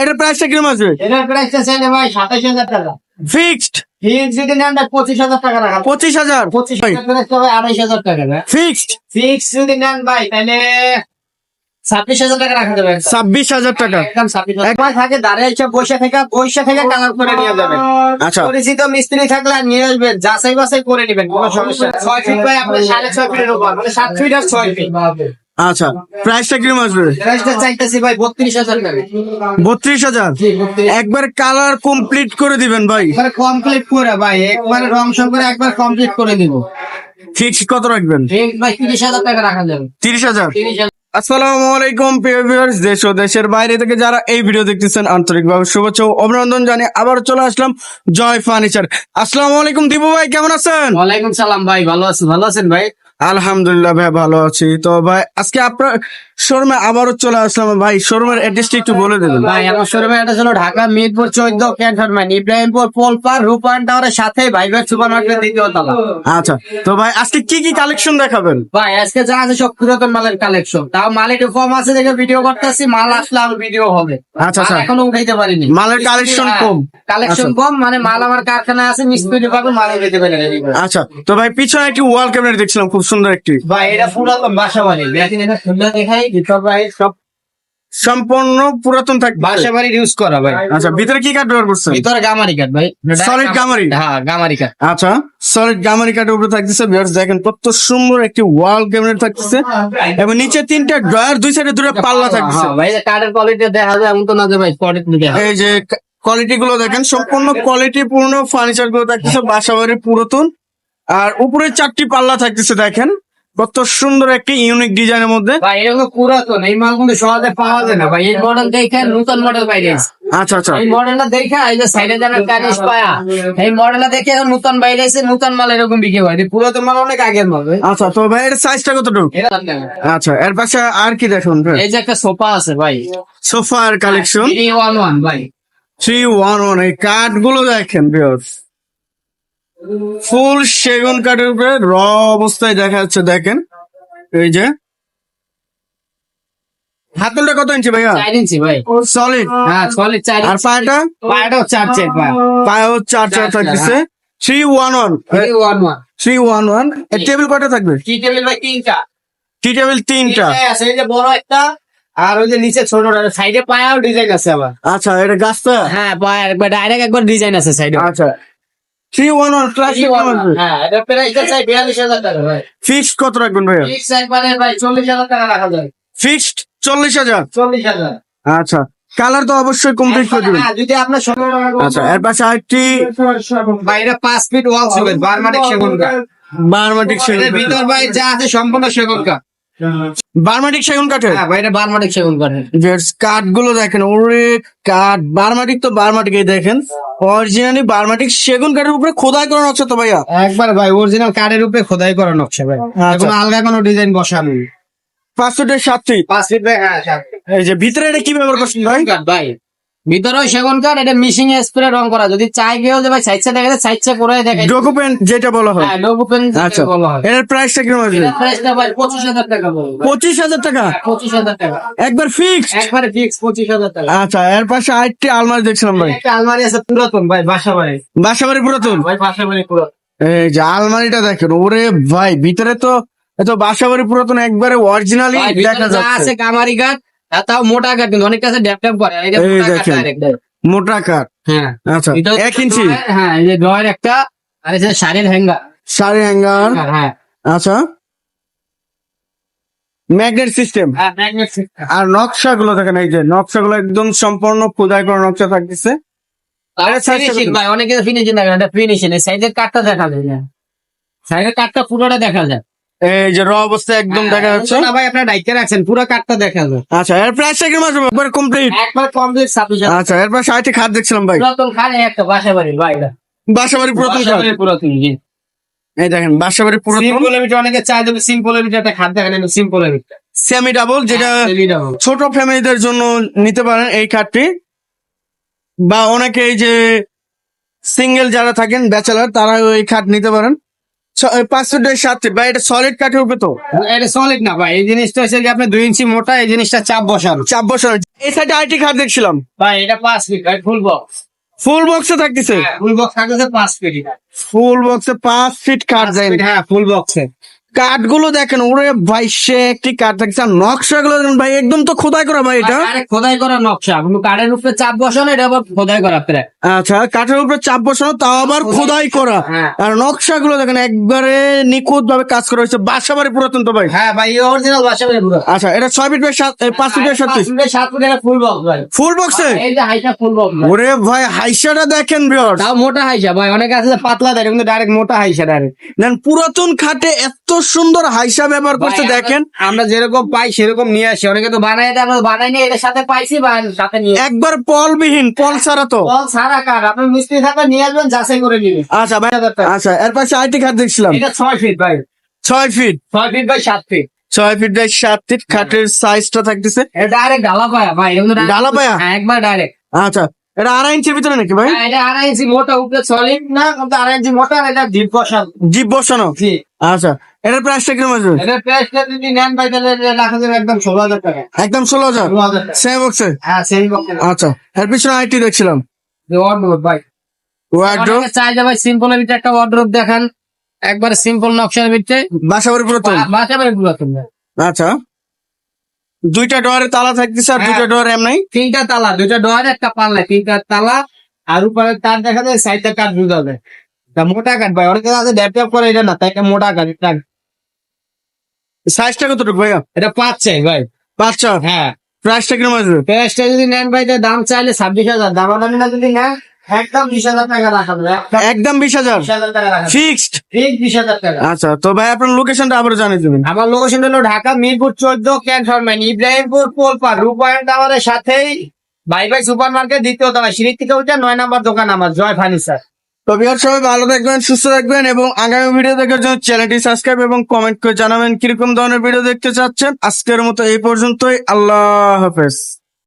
এটার প্রাইসটা কীরকম আসবে? এটার প্রাইসটা চাইলে ভাই সাতাশ হাজার টাকা। ফিক্সড ফিক্স যদি নেন তাহলে পঁচিশ হাজার টাকা রাখা। পঁচিশ হাজার? পঁচিশ হাজার আড়াইশ হাজার টাকা ভাই। ফিক্সড ফিক্স যদি নেন ভাই তাহলে ছাব্বিশ হাজার টাকা রাখা যাবে। ছাব্বিশ হাজার টাকা। একদম ছাব্বিশ একবার থাকে দাঁড়িয়ে এসে বসে থেকে বসে থেকে কালার করে নিয়ে যাবেন। আচ্ছা। পরিচিত মিস্ত্রি থাকলে নিয়ে আসবেন যাচাই বাছাই করে নেবেন কোনো সমস্যা ছয় ফিট বাই আপনার সাড়ে ছয় ফিটের উপর মানে সাত ফিট আর ছয় ফিট আচ্ছা প্রাইসটা কীরকম আসবে? প্রাইসটা চাইতেছি ভাই বত্রিশ হাজার বত্রিশ হাজার? একবার কালার কমপ্লিট করে দিবেন ভাই। একবার কমপ্লিট করে ভাই একবার রং সং করে একবার কমপ্লিট করে দিব। ফিক্সড কত রাখবেন? ভাই তিরিশ হাজার টাকা রাখা যাবে। তিরিশ হাজার? আসসালামু আলাইকুম প্রিয় ভিউয়ার্স দেশ ও দেশের বাইরে থেকে যারা এই ভিডিও দেখতেছেন আন্তরিকভাবে শুভেচ্ছা ও অভিনন্দন জানিয়ে আবার চলে আসলাম জয় ফার্নিচার। আসসালামু আলাইকুম দীপু ভাই কেমন আছেন? ওয়ালাইকুম সালাম ভাই ভালো আছেন? ভালো আছেন ভাই? আলহামদুলিল্লাহ ভাই ভালো আছি। তো ভাই আজকে আপনার শোরুমে আবারও চলে আসলাম। ভাই শোরুমের অ্যাড্রেসটা একটু বলে দেবেন। ভাই আমার শোরুমে এটা ছিল ঢাকা মিরপুর চোদ্দ ক্যান্টনমেন্ট ইব্রাহিমপুর পোলপার রূপায়ণ টাওয়ারের সাথে ভাইবার সুপার মার্কেট দ্বিতীয় তলা। আচ্ছা তো ভাই আজকে কি কি কালেকশন দেখাবেন? ভাই আজকে যা আছে সব পুরাতন মালের কালেকশন তাও মাল একটু কম আছে দেখে ভিডিও করতেছি মাল আসলে আর ভিডিও হবে। আচ্ছা, আচ্ছা। এখনও উঠাইতে পারিনি। মালের কালেকশন কম। কালেকশন আচ্ছা। কম মানে মাল আমার কারখানা আছে মিস্ত্রি পাবে মাল উঠাইতে পারি আচ্ছা তো ভাই পিছনে একটি ওয়াল ক্যাবিনেট দেখছিলাম খুব সুন্দর একটি। ভাই এটা পুরাতন বাসা বাড়ি। খুলে দেখাই। ভিতর ভাই সব সম্পূর্ণ পুরাতন থাকবে। বাসা বাড়ির ইউজ করা ভাই। আচ্ছা ভিতরে কি কাঠ ব্যবহার করছেন? ভিতরে গামারি কাঠ ভাই। Solid গামারি? হ্যাঁ গামারি কাঠ আচ্ছা সলিড গামারি কাঠের উপরে থাকতেছে ভিউয়ার্স দেখেন কত সুন্দর একটি ওয়াল ক্যাবিনেট থাকতেছে। এবং নিচে তিনটা ড্রয়ার দুই সাইডে দুটো পাল্লা থাকতেছে। হ্যাঁ, ভাই কাঠের কোয়ালিটি দেখা যায় এমন তো না যে ভাই কোয়ালিটি এই যে কোয়ালিটি গুলো দেখেন সম্পূর্ণ কোয়ালিটি পূর্ণ ফার্নিচারগুলো থাকতেছে বাসাবাড়ির পুরাতন। আর উপরে চারটি পাল্লা থাকতেছে দেখেন। কত সুন্দর একটি ইউনিক ডিজাইনের মধ্যে। ভাই এগুলো পুরাতন এই মাল কিন্তু সহজে পাওয়া যায় না ভাই। এই মডেল দেখে নতুন মডেল বাইরে। আচ্ছা আচ্ছা। এই মডেলটা দেখে এই যে সাইডে যারা কানিস পায়া এই মডেলটা দেখে এখন নতুন বাইরে এসে নতুন মাল এরকম বিক্রি হয়। পুরাতন মাল অনেক আগের মাল আচ্ছা তো ভাই এর সাইজটা কতটুকু? আচ্ছা এর পাশে আর কি দেখুন এই যে একটা সোফা আছে ভাই। সোফার কালেকশন থ্রি ওয়ান ওয়ান ভাই। থ্রি ওয়ান ওয়ান এই কাঠগুলো দেখেন ভিউয়ার্স ফুল সেগুন কাঠের উপরে র অবস্থায় দেখা যাচ্ছে দেখেন। এই যে। হাতলটা কত ইঞ্চি ভাইয়া? চার ইঞ্চি ভাই। সলিড হ্যাঁ সলিড চার আর পায়াটা? পায়াটাও চার চার পায়া পায়েও চার চার থাকতেছে। Three one one three one one three one one table কয়টা থাকবে? কি টেবিল ভাই তিনটা। টি টেবিল তিনটা। আছে এই যে বড় একটা আর ওই যে নিচে ছোট সাইডে পায়াও ডিজাইন আছে আবার। আচ্ছা এটা গাছটা? হ্যাঁ পায়া একবার ডাইরেক্ট একবার ডিজাইন আছে সাইডে আচ্ছা। থ্রি ওয়ান ওয়ান হ্যাঁ এটা প্রাইসটা চাই বিয়াল্লিশ হাজার টাকা ভাই। ফিক্সড কত রাখবেন ভাইয়া? ফিক্স একবারে ভাই চল্লিশ হাজার টাকা রাখা যায়। ফিক্সড চল্লিশ হাজার? চল্লিশ হাজার। আচ্ছা কালার তো অবশ্যই কমপ্লিট করে দিবেন। হ্যাঁ, যদি আপনার সঙ্গে আচ্ছা এর পাশে আরেকটি বাইরে পাঁচ ফিট ওয়াল বারমাটিক সেগুন কাঠ বারমাটিক সেগুন ভিতর ভাই যা আছে সম্পূর্ণ সেগুন কাঠ বারমাটিক সেগুন কাঠের? হ্যাঁ বাইরে বারমাটিক সেগুন কাঠের। কাঠগুলো দেখেন ওরে কাঠ। বারমাটিক তো বারমাটিক দেখেন। অরিজিনালি বারমাটিক সেগুন কাঠের উপরে খোদাই করা নকশা তো ভাইয়া। একবার ভাই অরিজিনাল কাঠের উপরে খোদাই করা নকশা ভাই। আচ্ছা। এখন আলগা কোনো ডিজাইন বসানো। পাঁচ ফুটের সাত ফিট পাঁচ ফিট ভাই হ্যাঁ সাত এই যে ভিতরে এটা কি ব্যবহার করছেন ভাই? ভাই। ভিতরেও সেগুন কাঠ এটা মিশিং স্প্রে রং করা। যদি চাই গেও যে ভাই সাইডসে দেখা যায় করে দেখে। ডকুমেন্ট যেটা বলা হয়। হ্যাঁ লোগো আচ্ছা। বলা হয়। এর প্রাইসটা এটার প্রাইসটা ভাই পঁচিশ হাজার টাকা পড়বে পঁচিশ হাজার টাকা? পঁচিশ হাজার টাকা। একবার ফিক্সড একবারে ফিক্স পঁচিশ হাজার টাকা। আচ্ছা এর পাশে আরেকটি আলমারি দেখছিলাম ভাই। একটা আলমারি আছে পুরাতন ভাই বাসা বাড়ি বাসাবাড়ি পুরাতন? ভাই বাসা বাড়ি পুরাতন। এই যে আলমারিটা দেখেন ওরে ভাই ভিতরে তো এত বাসাবাড়ি পুরাতন একবারে অরিজিনালি দেখা ভিতরে যা আছে যাচ্ছে কামারি কাঠ আর তাও মোটা কাঠ কিন্তু অনেক কাছে ড্যাপ ড্যাপ করে। আর এটা এই মোটা কাঠ দেখেন। direct। মোটা কাঠ। হ্যাঁ। আচ্ছা ভিতরে এক ইঞ্চি। ড্রয়ার, হ্যাঁ এই যে ড্রয়ার একটা আর এই শাড়ির হ্যাঙ্গার সাড়ে হ্যাঙ্গার হ্যাঁ। আচ্ছা। ম্যাগনেট সিস্টেম হ্যাঁ system। আর নকশা গুলো দেখেন এই যে নকশা গুলো একদম সম্পূর্ণ খোদাই করা নকশা থাকতেছে। আর ভাই অনেকে ফিনিশিং এই সাইডের কাঠটা দেখা যায় না। সাইডের কাঠটা পুরোটা দেখা যায়। এই যে র অবস্থা একদম দেখা যাচ্ছে। না ভাই আপনার ডাইকে রাখছেন পুরো কাঠটা দেখা যায় আচ্ছা এর একবার কমপ্লিট একবার কমপ্লিট আচ্ছা এর খাট দেখছিলাম ভাই। পুরাতন খানে একটা বাসা বাড়ির ভাই এটা। বাসাবাড়ি পুরাতন খাট। পুরাতন জি। এই দেখেন পুরাতন। সিম্পল অনেকে চাই দেবে সিম্পল এমিটার একটা খাট দেখেন সিম্পল সেমি ডাবল যেটা ছোট ফ্যামিলিদের জন্য নিতে পারেন এই কার্ডটি বা অনেকে এই যে সিঙ্গেল যারা থাকেন ব্যাচেলার তারা ওই খাট নিতে পারেন। ছ- এই পাঁচ ফিট সাত ভাই এটা সলিড কাঠের উপরে তো। এটা সলিড না ভাই এই জিনিসটা হচ্ছে কি আপনার দুই ইঞ্চি মোটা এই জিনিসটা চাপ বসানো। চাপ বসানো। এই সাইডে আইটি খাট দেখছিলাম। ভাই এটা পাঁচ ফিট ভাই ফুল বক্স ফুল বক্সে থাকতেছে? ফুল বক্স থাকতেছে পাঁচ ফিট ফুল বক্সে পাঁচ ফিট কাঠ যায় হ্যাঁ ফুল বক্সে কাঠগুলো দেখেন ওরে ভাই সে একটি কাঠ থাকছে আর নকশাগুলো দেখেন ভাই একদম তো খোদাই করা ভাই এটা? আরে খোদাই করা নকশা কিন্তু কাঠের উপরে চাপ বসানো এটা আবার খোদাই করা প্রায়। আচ্ছা কাঠের উপরে চাপ বসানো তাও আবার খোদাই করা। হ্যাঁ। আর নকশাগুলো দেখেন একবারে নিখুঁত ভাবে কাজ করা হয়েছে বাসা বাড়ি পুরাতন তো ভাই। হ্যাঁ ভাই অরিজিনাল বাসা পুরো। আচ্ছা এটা ছয় ফিট বাই সাত পাঁচ ফিট বাই সাত ফিট ফুল বক্স ভাই। ফুল বক্সে এই যে হাইটা ফুল বক্স ওরে ভাই হাইসাটা দেখেন বিয়ার তাও মোটা হাইসা ভাই অনেক আছে পাতলা দেয় কিন্তু ডাইরেক্ট মোটা হাইসা ডাইরেক্ট দেন পুরাতন খাটে এত সুন্দর হাইসা ব্যবহার করছে দেখেন। আমরা যেরকম পাই সেরকম নিয়ে আসি। অনেকে তো বানাই আমরা বানাই নিয়ে এটার সাথে পাইছি বা সাথে নিয়ে একবার পলবিহীন পল ছাড়া তো। বল সারা কাঠ আপনি মিস্ত্রি থাকলে নিয়ে আসবেন যাচাই করে নিবেন। আচ্ছা ভাই আচ্ছা এর পাশে আইটি খাট দেখছিলাম। এটা ছয় ফিট ভাই। ছয় ফিট ছয় ফিট বাই সাত ফিট ছয় ফিট বাই সাত ফিট খাটের সাইজটা থাকতেছে। এটা ডাইরেক্ট ডালা পায়া ভাই ডালা পায়া? হ্যাঁ একবার ডাইরেক্ট আচ্ছা এটা আড়াই ইঞ্চির ভিতরে নাকি ভাই? এটা আড়াই ইঞ্চি মোটা উপরে সলিড না কিন্তু আড়াই ইঞ্চি মোটা এটা ডিপ বসান জিপ বসানো জি। আচ্ছা এটার প্রাইসটা কীরকম আসবে? এটা প্রাইসটা যদি নেন ভাই তাহলে রাখা যাবে একদম ষোলো হাজার টাকা। একদম ষোলো হাজার? সেম বক্সে হ্যাঁ সেই বক্সে আচ্ছা এর পিছনে আইটি দেখছিলাম। ওয়ার্ডরোব ভাই। ওয়ার্ড্রোব চাই ভাই সিম্পলের ভিতরে একটা ওয়ার্ডরোব দেখান। একবার সিম্পল নকশার ভিতরে। বাসা বাড়ি পুরাতন? বাসা বাড়ি পুরাতন আচ্ছা। দুইটা ডোয়ারে তালা থাকতেছে আর হ্যাঁ। দুইটা ডোয়ার এমনি তিনটা তালা দুইটা ডোয়ার একটা পাল্লা তিনটা তালা আর উপরে তার দেখা যায় সাইডটা কাঠ জুড়ে যাবে। তা মোটা কাঠ ভাই অনেকে আছে ড্যাপ ট্যাপ করে এটা না তাই একটা মোটা কাঠ এটা সাইজটা কতটুকু ভাইয়া? এটা পাঁচ চাই ভাই। পাঁচ আচ্ছা হ্যাঁ। প্রাইসটা কীরকম আসবে প্রাইসটা যদি নেন ভাই দাম চাইলে ছাব্বিশ হাজার দাম দামি না যদি নেন একদম বিশ হাজার টাকা রাখা একদম বিশ হাজার? ফিক্সড বিশ হাজার টাকা। আচ্ছা তো ভাই আপনার লোকেশনটা আবার জানিয়ে দেবেন। আমার লোকেশন হলো ঢাকা মিরপুর চোদ্দ ক্যান্টনমেন্ট ইব্রাহিমপুর পোলপার রূপায়ণ টাওয়ারের সাথেই ভাই ভাই সুপার মার্কেট দ্বিতীয় তলায় সিঁড়ি থেকে উঠে নয় নাম্বার দোকান আমার জয় ফার্নিচার তো বিহার সবাই ভালো থাকবেন সুস্থ থাকবেন এবং আগামী ভিডিও দেখার জন্য চ্যানেলটি সাবস্ক্রাইব এবং কমেন্ট করে জানাবেন কীরকম ধরনের ভিডিও দেখতে চাচ্ছেন। আজকের মতো এই পর্যন্তই আল্লাহ হাফেজ।